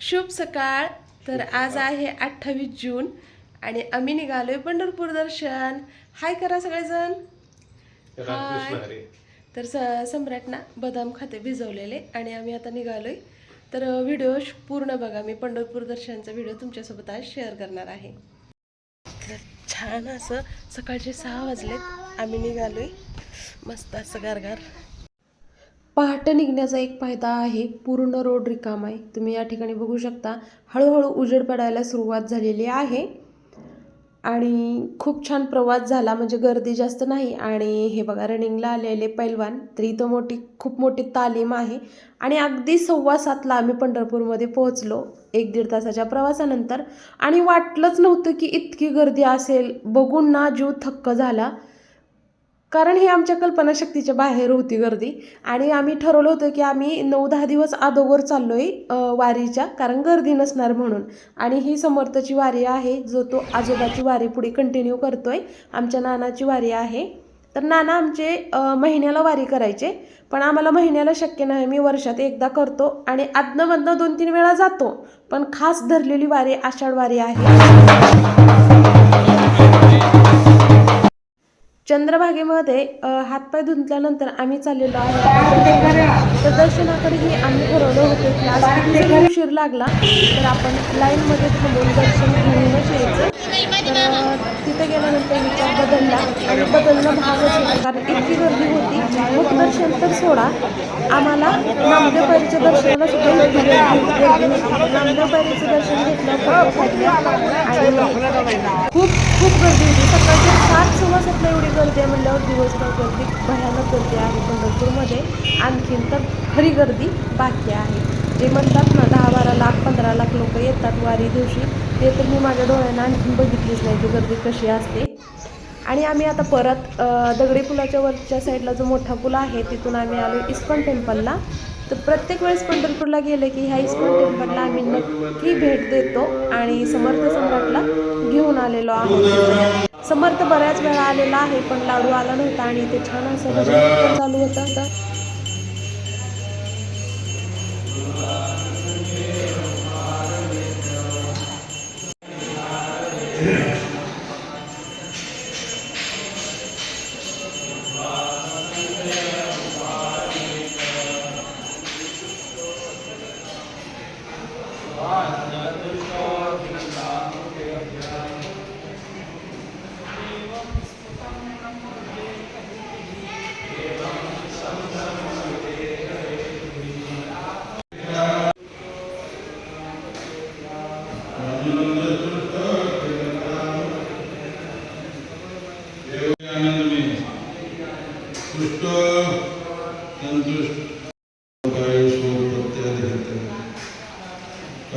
शुभ सकाळ. तर आज आहे अठ्ठावीस जून आणि आम्ही निघालोय पंढरपूर दर्शन. हाय करा सगळेजण. हरी. तर स सम्राट ना बदाम खाते भिजवलेले आणि आम्ही आता निघालोय. तर व्हिडिओ पूर्ण बघा. मी पंढरपूर दर्शनचा व्हिडिओ तुमच्यासोबत आज शेअर करणार आहे. तर छान असं सकाळचे सहा वाजलेत. आम्ही निघालोय. मस्त असं गारगार पहाटे निघण्याचा एक फायदा आहे पूर्ण रोड रिकाम आहे. तुम्ही या ठिकाणी बघू शकता हळूहळू उजेड पडायला सुरुवात झालेली आहे. आणि खूप छान प्रवास झाला म्हणजे गर्दी जास्त नाही. आणि हे बघा रनिंगला आलेले पैलवान तर इथं मोठी खूप मोठी तालीम आहे. आणि अगदी सव्वा सातला आम्ही पंढरपूरमध्ये पोहोचलो एक दीड तासाच्या प्रवासानंतर. आणि वाटलंच नव्हतं की इतकी गर्दी असेल. बघून ना जीव थक्क झाला. कारण ही आमच्या कल्पनाशक्तीच्या बाहेर होती गर्दी. आणि आम्ही ठरवलं होतं की आम्ही नऊ दहा दिवस अगोदर चाललोय आहे वारीच्या कारण गर्दी नसणार म्हणून. आणि ही समर्थची वारी आहे जो तो आजोबाची वारी पुढे कंटिन्यू करतोय. आमच्या नानाची वारी आहे. तर नाना आमचे महिन्याला वारी करायचे. पण आम्हाला महिन्याला शक्य नाही. मी वर्षात एकदा करतो आणि आदनमधनं दोन तीन वेळा जातो. पण खास धरलेली वारी आषाढ वारी आहे. चंद्रभागेमध्ये हातपाय धुतल्यानंतर आम्ही चाललेलो आहे तर दर्शनाकडेही आम्ही ठरवलं होतं की आज उशीर लागला तर आपण लाईनमध्ये थांबून दर्शन घेऊनच यायचं. तिथे गेल्यानंतर विचार बदलला. आणि बदलणं भागच होतं. कारण इतकी गर्दी होती. मग दर्शन तर सोडा. आम्हाला नामदेवबाईच्या दर्शनाला सुद्धा नामदेवबाईचं दर्शन घेतलं आणि खूप खूप गर्दी होती. सकाळच्या सात सव्वा सातला एवढी गर्दी आहे म्हणल्यावर दिवसभर गर्दी भयानक गर्दी आहे पंढरपूरमध्ये. आणखीन तर खरी गर्दी बाकी आहे. जे म्हणतात ना दहा बारा लाख पंधरा लाख लोक येतात वारी दिवशी. ते तर मी माझ्या डोळ्यांना आणखीन बघितलीच नाही की गर्दी कशी असते. आणि आम्ही आता परत दगडी पुलाच्या वरच्या साईडला जो मोठा पूल आहे तिथून आम्ही आलो इस्कॉन टेम्पलला. तर प्रत्येक वेळेस पंढरपूरला गेले की ह्या इस्कॉन टेम्पलला आम्ही नक्की भेट देतो आणि समर्थ सम्राटला घेऊन आलेलो आहोत. समर्थ बऱ्याच वेळा आलेला आहे पण लाडू आला नव्हता आणि ते छान असं भजन चालू होतं. तर Yeah.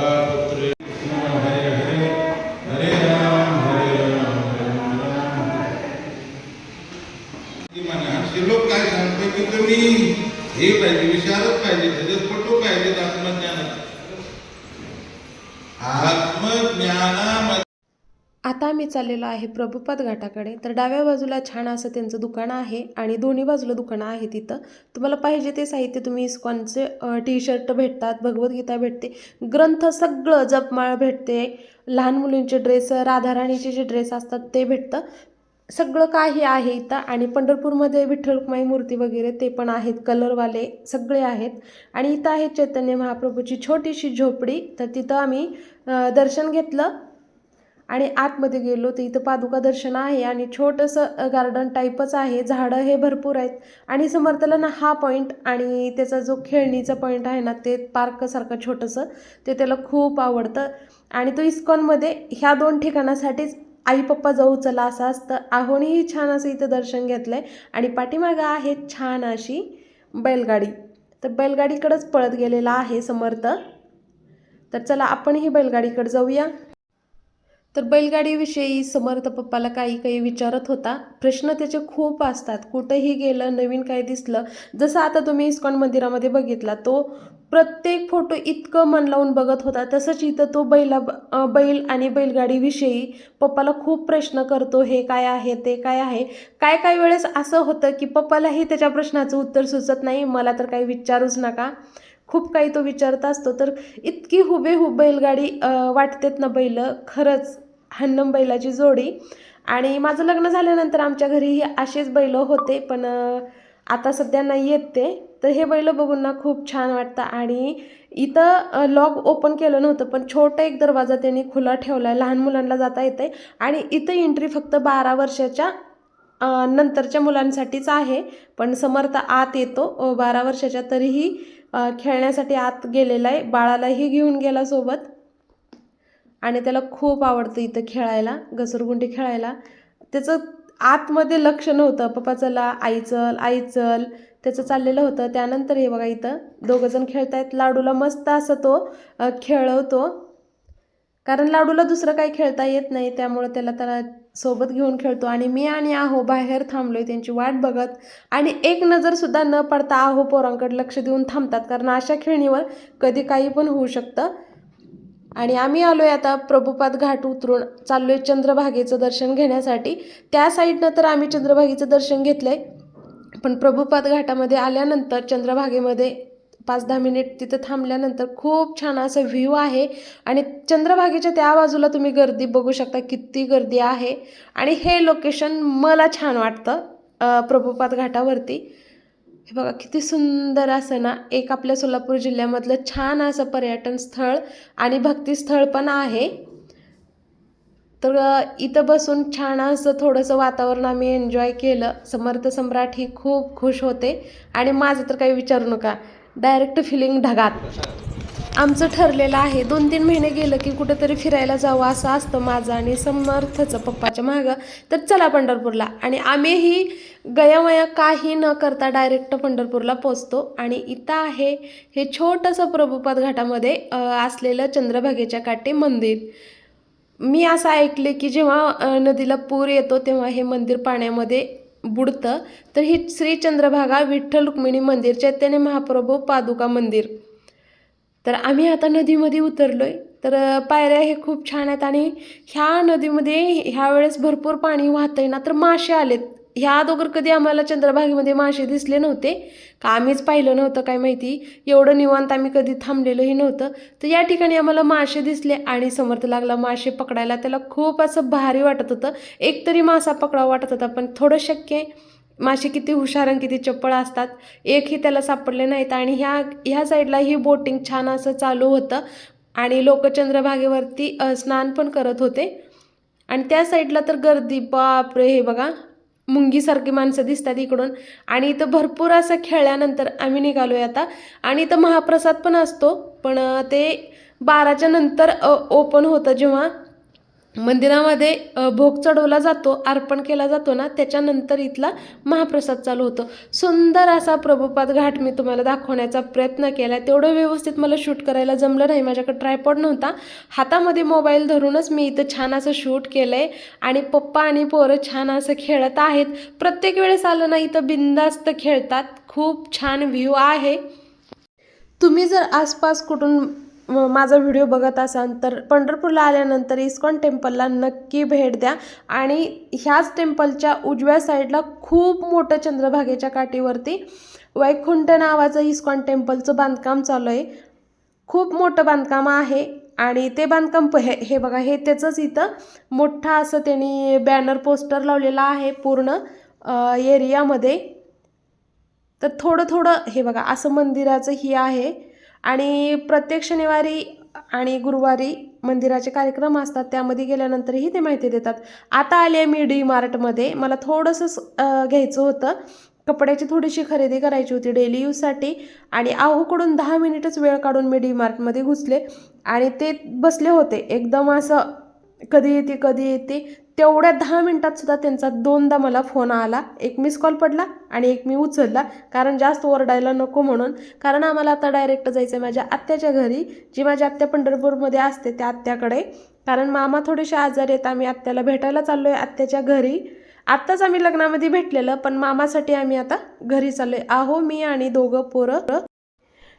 та по три. आता आम्ही चाललेलो आहे प्रभुपाद घाटाकडे. तर डाव्या बाजूला छान असं त्यांचं दुकान आहे आणि दोन्ही बाजूला दुकानं आहे तिथं. तुम्हाला पाहिजे ते साहित्य तुम्ही इस्कॉनचे टी शर्ट भेटतात भगवद्गीता भेटते. ग्रंथ सगळं जपमाळ भेटते. लहान मुलींचे ड्रेस राधाराणीचे जे ड्रेस असतात ते भेटतं. सगळं काही आहे इथं आणि पंढरपूरमध्ये विठ्ठलकुमाई मूर्ती वगैरे ते पण आहेत कलरवाले सगळे आहेत. आणि इथं आहे चैतन्य महाप्रभूची छोटीशी झोपडी. तर तिथं आम्ही दर्शन घेतलं. आणि आतमध्ये गेलो तर इथं पादुका दर्शन आहे आणि छोटंसं गार्डन टाईपच आहे. झाडं हे भरपूर आहेत. आणि समर्थला ना हा पॉईंट आणि त्याचा जो खेळणीचा पॉईंट आहे ना ते पार्कसारखं छोटंसं ते त्याला खूप आवडतं. आणि तो इस्कॉनमध्ये ह्या दोन ठिकाणासाठीच आई पप्पा जाऊ चला असं असतं. आहोणीही छान असं इथं दर्शन घेतलं आहे आणि पाठीमागं आहे छान अशी बैलगाडी. तर बैलगाडीकडंच पळत गेलेला आहे समर्थ. तर चला आपणही बैलगाडीकडे जाऊया. तर बैलगाडीविषयी समर्थ पप्पाला काही काही विचारत होता. प्रश्न त्याचे खूप असतात. कुठंही गेलं नवीन काही दिसलं जसं आता तुम्ही इस्कॉन मंदिरामध्ये बघितला तो प्रत्येक फोटो इतकं मन लावून बघत होता. तसंच इथं तो बैला बैल आणि बैलगाडीविषयी पप्पाला खूप प्रश्न करतो हे काय आहे ते काय आहे? काय काय वेळेस असं होतं की पप्पालाही त्याच्या प्रश्नाचं उत्तर सुचत नाही? मला तर काही विचारूच नका. खूप काही तो विचारत असतो. तर इतकी हुबेहूब बैलगाडी वाटतेत ना बैल खरंच हन्नम बैलाची जोडी. आणि माझं लग्न झाल्यानंतर आमच्या घरीही असेच बैल होते पण आता सध्या नाही येत ते. तर हे बैल बघून ना खूप छान वाटतं. आणि इथं लॉक ओपन केलं नव्हतं पण छोटा एक दरवाजा त्यांनी खुला ठेवला आहे. लहान मुलांना जाता येते आणि इथं एंट्री फक्त बारा वर्षाच्या नंतरच्या मुलांसाठीच आहे. पण समर्थ आत येतो. बारा वर्षाच्या तरीही खेळण्यासाठी आत गेलेला आहे. बाळालाही घेऊन गेला सोबत. आणि त्याला खूप आवडतं इथं खेळायला घसरगुंडी खेळायला. त्याचं आतमध्ये लक्ष नव्हतं. पप्पा चला आई चल आई चल. त्याचं चाललेलं होतं. त्यानंतर हे बघा इथं दोघंजण खेळतायत. लाडूला मस्त असं तो खेळवतो. कारण लाडूला दुसरं काही खेळता येत नाही. त्यामुळं त्याला त्याला सोबत घेऊन खेळतो. आणि मी आणि आहो बाहेर थांबलोय त्यांची वाट बघत. आणि एक नजरसुद्धा न पडता आहो पोरांकडे लक्ष देऊन थांबतात. कारण अशा खेळणीवर कधी काही पण होऊ शकतं. आणि आम्ही आलोय आता प्रभुपाद घाट उतरून चाललोय चंद्रभागेचं दर्शन घेण्यासाठी. त्या साईडनं तर आम्ही चंद्रभागेचं दर्शन घेतलंय पण प्रभुपाद घाटामध्ये आल्यानंतर चंद्रभागेमध्ये पाच दहा मिनिट तिथं थांबल्यानंतर खूप छान असं व्ह्यू आहे आणि चंद्रभागेच्या त्या बाजूला तुम्ही गर्दी बघू शकता किती गर्दी आहे. आणि हे लोकेशन मला छान वाटतं प्रभुपाद घाटावरती. हे बघा किती सुंदर असं ना एक आपल्या सोलापूर जिल्ह्यामधलं छान असं पर्यटन स्थळ आणि भक्तिस्थळ पण आहे. तर इथं बसून छान असं थोडंसं वातावरण आम्ही एन्जॉय केलं. समर्थ सम्राट ही खूप खुश होते. आणि माझं तर काही विचारू नका. डायरेक्ट फिलिंग ढगात. आमचं ठरलेलं आहे. दोन तीन महिने गेलं की कुठेतरी फिरायला जावं असं असतं माझं आणि समर्थचं पप्पाच्या मागं. तर चला पंढरपूरला. आणि आम्हीही गयामया काही न करता डायरेक्ट पंढरपूरला पोचतो. आणि इथं आहे हे छोटंसं प्रभुपाद घाटामध्ये असलेलं चंद्रभागेच्या काठी मंदिर. मी असं ऐकले की जेव्हा नदीला पूर येतो तेव्हा हे मंदिर पाण्यामध्ये बुडतं. तर ही श्री चंद्रभागा विठ्ठल रुक्मिणी मंदिर चैतन्य महाप्रभू पादुका मंदिर. तर आम्ही आता नदीमध्ये उतरलो आहे तर पायऱ्या हे खूप छान आहेत आणि ह्या नदीमध्ये ह्या वेळेस भरपूर पाणी वाहत आहे ना. तर मासे आलेत. ह्या अगोदर कधी आम्हाला चंद्रभागेमध्ये मासे दिसले नव्हते. का आम्हीच पाहिलं नव्हतं काय माहिती. एवढं निवांत आम्ही कधी थांबलेलंही नव्हतं. तर या ठिकाणी आम्हाला मासे दिसले आणि समर्थ लागला मासे पकडायला. त्याला खूप असं भारी वाटत होतं. एक तरी मासा पकडावा वाटत होता पण थोडं शक्य आहे. मासे किती हुशार आणि किती चप्पळ असतात. एकही त्याला सापडले नाहीत आणि ह्या ह्या साईडला ही बोटिंग छान असं चालू होतं. आणि लोक चंद्रभागेवरती स्नान पण करत होते. आणि त्या साईडला तर गर्दी बापरे हे बघा. मुंगीसारखी माणसं दिसतात इकडून. आणि इथं भरपूर असं खेळल्यानंतर आम्ही निघालो आहे आता. आणि इथं महाप्रसाद पण असतो. पण ते बाराच्या नंतर ओपन होतं जेव्हा. मंदिरामध्ये भोग चढवला जातो अर्पण केला जातो ना त्याच्यानंतर इथला महाप्रसाद चालू होतो. सुंदर असा प्रभुपाद घाट मी तुम्हाला दाखवण्याचा प्रयत्न केला तेवढं व्यवस्थित मला शूट करायला जमलं नाही. माझ्याकडे ट्रायपॉड नव्हता. हातामध्ये मोबाईल धरूनच मी इथं छान असं शूट केलं आहे आणि पप्पा आणि पोरं छान असं खेळत आहेत. प्रत्येक वेळेस आलं ना इथं बिंदास्त खेळतात. खूप छान व्ह्यू आहे. तुम्ही जर आसपास कुठून माझा व्हिडिओ बघत असाल तर पंढरपूरला आल्यानंतर इस्कॉन टेम्पलला नक्की भेट द्या. आणि ह्याच टेम्पलच्या उजव्या साईडला खूप मोठं चंद्रभागेच्या काठीवरती वैकुंठ नावाचं इस्कॉन टेम्पलचं बांधकाम चालू आहे. खूप मोठं बांधकाम आहे आणि ते बांधकाम प- हे हे बघा हे त्याचंच इथं मोठं असं त्यांनी बॅनर पोस्टर लावलेला आहे पूर्ण एरियामध्ये तर थोडं थोडं हे बघा असं मंदिराचं ही आहे. आणि प्रत्येक शनिवारी आणि गुरुवारी मंदिराचे कार्यक्रम असतात त्यामध्ये गेल्यानंतरही ते माहिती देतात. आता आले आहे मी डी मार्टमध्ये. मला थोडंसं घ्यायचं होतं. कपड्याची थोडीशी खरेदी करायची होती डेली यूजसाठी आणि आहोकडून दहा मिनिटच वेळ काढून मी डी मार्टमध्ये घुसले आणि ते बसले होते. एकदम असं कधी येते कधी येते. तेवढ्या दहा मिनटातसुद्धा त्यांचा दोनदा मला फोन आला. एक मिस कॉल पडला आणि एक मी उचलला. कारण जास्त ओरडायला नको म्हणून. कारण आम्हाला आता डायरेक्ट जायचं आहे माझ्या आत्याच्या घरी. जी माझ्या आत्या पंढरपूरमध्ये असते त्या आत्याकडे. कारण मामा थोडेसे आजारी आहेत. आम्ही आत्याला भेटायला चाललो आहे आत्याच्या घरी. आत्ताच आम्ही लग्नामध्ये भेटलेलं पण मामासाठी आम्ही आता घरी चाललो आहे आहो मी आणि दोघं पोरं.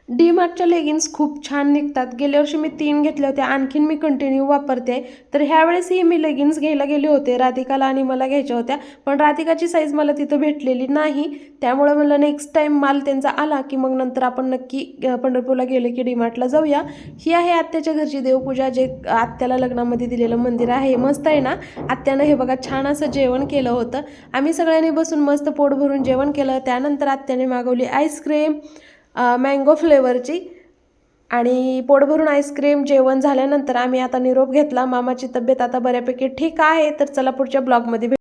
डी मार्टच्या लेगिन्स खूप छान निघतात. गेल्या वर्षी मी तीन घेतल्या होत्या. आणखीन मी कंटिन्यू वापरते. तर ह्यावेळेसही मी लेगिन्स घ्यायला गेले होते. राधिकाला आणि मला घ्यायच्या होत्या. पण राधिकाची साईज मला तिथं भेटलेली नाही. त्यामुळे मला नेक्स्ट टाईम माल त्यांचा आला की मग नंतर आपण नक्की पंढरपूरला गेले की डी मार्टला जाऊया. ही आहे आत्याच्या घरची देवपूजा जे आत्याला लग्नामध्ये दिलेलं मंदिर आहे. मस्त आहे ना? आत्यानं हे बघा छान असं जेवण केलं होतं. आम्ही सगळ्यांनी बसून मस्त पोट भरून जेवण केलं. त्यानंतर आत्याने मागवली आईस्क्रीम मँगो फ्लेवरची आणि पोटभरून आईस्क्रीम जेवण झाल्यानंतर आम्ही आता निरोप घेतला. मामाची तब्येत आता बऱ्यापैकी ठीक आहे तर चला पुढच्या ब्लॉगमध्ये भेट.